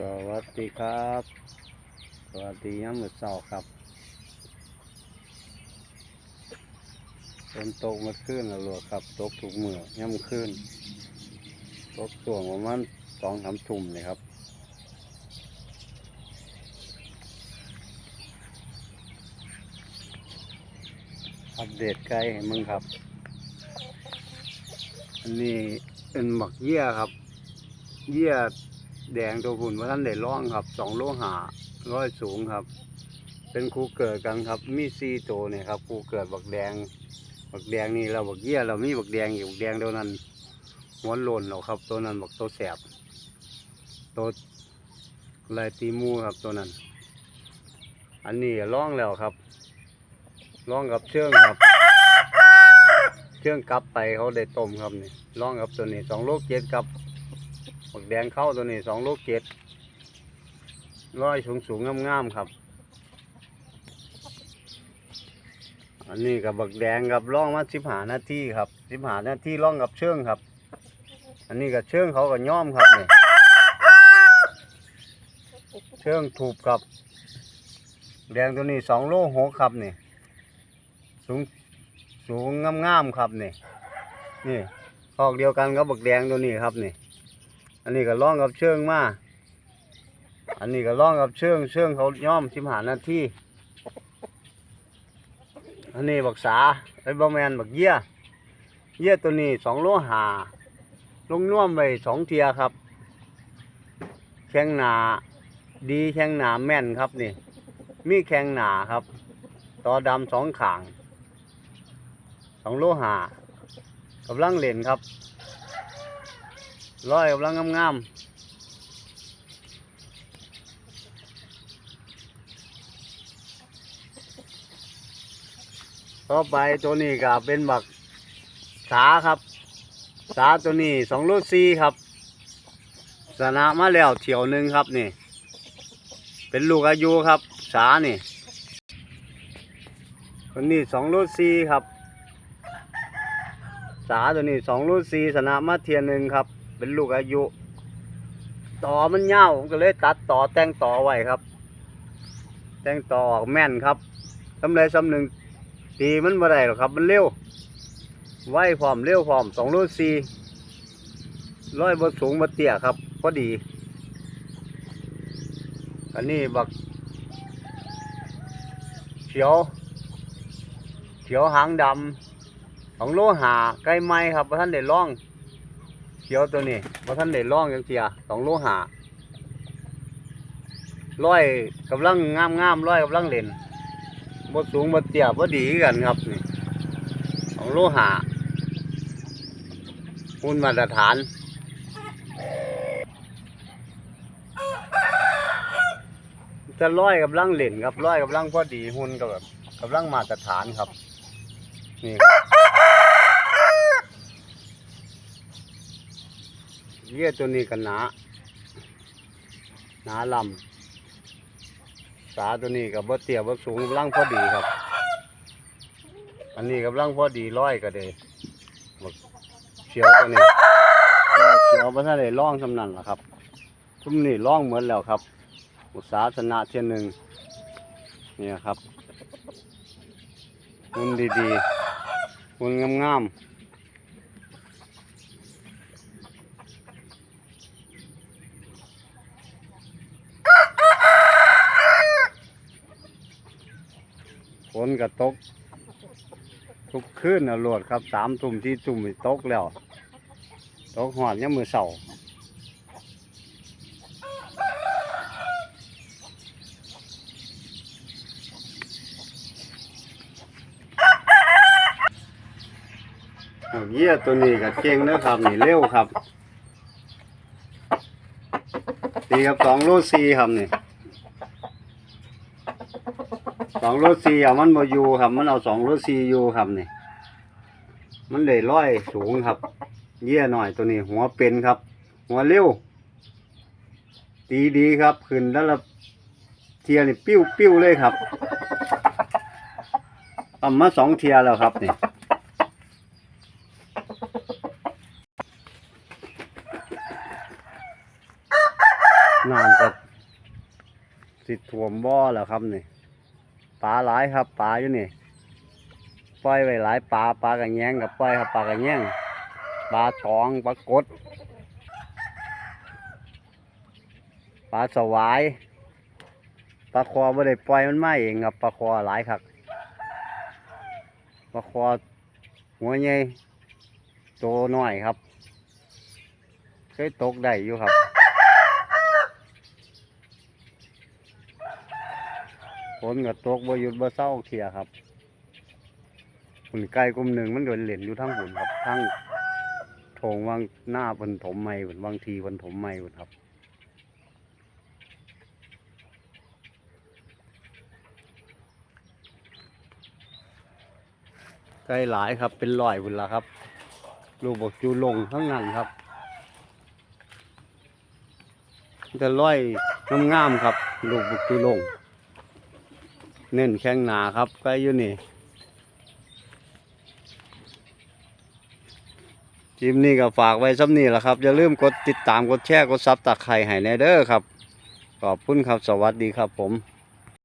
สวัสดีครับ สวัสดีย้ำมือเสาครับฝนตกมื่อคืนแล้วลวครับ ตกถูกมือย่ำคืนตกช่วงประมาณสองสามทุ่มเลยครับอัปเดตไกลให้มึงครับ อันนี้เป็นหมักเยี่ยครับ เยี่ย แดงตัวหุ่นว่าท่านได้ร่องครับสองโลหะร้อยสูงครับ เป็นครูเกิดกันครับ มีซีโตวเนี่ยครับครูเกิดบักแดง บักแดงนี่เราบักเยี่ยเรามีบักแดงอยู่บักแดงตัวนั้นหัวโลนเราครับ ตัวนั้นบักตัวแสบตัวลายตีมูครับตัวนั้น อันนี้ร่องแล้วครับร่องกับเชื่องครับเชื่องกลับไปเขาได้ต้มครับนี่ร่องกับตัวนี้สองโลเจ็ดครับ บักแดงเข้าตัวนี้สองโลเจ็ดร้อยสูงสูงงามๆครับ อันนี้กับบักแดงกับร่องมาสิบหานาทีครับสิบหานาทีร่องกับเชื่องครับ อันนี้กับเชื่องเขากับย่อมครับเนี่ยเชื่องถูกครับ แดงตัวนี้สองโลหกครับเนี่ยสูงสูงงามๆครับเนี่ยนี่ออกเดียวกันกับบักแดงตัวนี้ครับนี่ อันนี้ก็ร้องกับเชิงมาอันนี้ก็ร้องกับเชิงเชิงเขาย่อมสิมหานาทีอันนี้บักษาไอ้บะแมนบักเยี่ยเยี่ยตัวนี้สองโลหาลงน่วมไปสองเทียครับ แข้งหนาดีแข้งหนาแม่นครับนี่ มีแข้งหนาครับ ต่อดำสองขางสองโลหากำลังเล่นครับ ร้อยกำลังงามๆต่อไปตัวนี้ก็เป็นบักสาครับ สาตัวนี้สองโลสี่ครับ สนะมาแล้วเที่ยวหนึ่งครับนี่ เป็นลูกอายุครับ สานี่ตัวนี้สองโลสี่ครับ สาตัวนี้สองโลสี่สนะมาเทียนหนึ่งครับ เป็นลูกอายุ ต่อมันเง่าวผมก็เลยตัดต่อแต่งต่อไว้ครับ แต่งต่อออกแม่นครับสำเร็จสำหนึ่งตีมันบ่ได้หรอกครับ มันเร็วไวพร้อมเร็วพร้อมสองโลสี่ร้อยบนสูงบนเตี้ยครับพอดีอันนี้บักเขียวเขียวหางดำของโลหะใกล้ไม้ครับท่านได้ล่อง เขียวตัวนี้ว่าท่านได้ล่องยังเสียสองโลหะร้อยกำลังงามงามร้อยกำลังเล่นบดสูงบดเตี้ยบดดีกันครับนี่สองโลหะหุ่นมาตรฐานจะร้อยกำลังเล่นครับร้อยกำลังพอดีหุ่นกับแบบกำลังมาตรฐานครับ นี่ครับ เยี่ยตัวนี้กันหนาหนาลำสาตัวนี้กับบเตี้ยบสูงกำลังพอดีครับ อันนี้กำลังพอดีร้อยก็เลยเขียวตัวนี้เขียวพระท่านได้ร่องสำนันล่ะครับทุ่มนี่ร่องเหมือนแล้วครับ อุตสาหชนะเทียนหนึ่งนี่ครับหุ่นดีๆหุ่นงามๆฝน กระตก ทุกคืนนะโหลดครับสามทุ่มที่ทุ่มตกแล้ว ตกหอดยังมือเสาเยี่ยตัวนี้กับเก่งนะครับนี่เร็วครับตีกับสองโลซีครับนี่ สองโลซีเอามันมาอยู่ครับ มันเอาสองโลซีอยู่ครับนี่ มันเลยร้อยสูงครับ เยี่ยหน่อยตัวนี้ หัวเป็นครับ หัวเร็วตีดีครับขึ้นแล้วละเทียนี่ปิ้วปิ้วเลยครับทำมาสองเทียแล้วครับนี่นาน้ำก็สิท่วมบ่อแล้วครับนี่ ปลาหลายครับปลาอยู่นี่ปล่อยไว้หลายปลาปลากระแยงกับปล่อยครับปลากระแยงปลาตองปลากดปลาสวายปลาคอบ่ได้ปล่อยมันมาเองครับปลาคอหลายครับปลาคอหัวใหญ่โตน้อยครับ เคยตกได้อยู่ครับ ฝ นก็ตกบ่หยุดบ่เศร้าเทียครับหุ่นไก่กลุ่มหนึ่งมันโดนเหรียญอยู่ทั้งหุ่นครับทั้งโถงวางหน้าเพิ่นถมใหม่หุ่นบางทีเพิ่นถมใหม่หุ่นครับไก่หลายครับ เป็นร้อยหุ่นละครับ ลูกบอกจูลงทั้งนั้นครับจะร้อยงามๆครับ ลูกบุกจูลง เน้นแข้งหนาครับใกล้อยู่นี่ทีมนี้ก็ฝากไว้ซ้ำนี่แหละครับ อย่าลืมกดติดตามกดแชร์กดซับตะไคร่ให้แนเด้อครับ ขอบคุณครับสวัสดีครับผม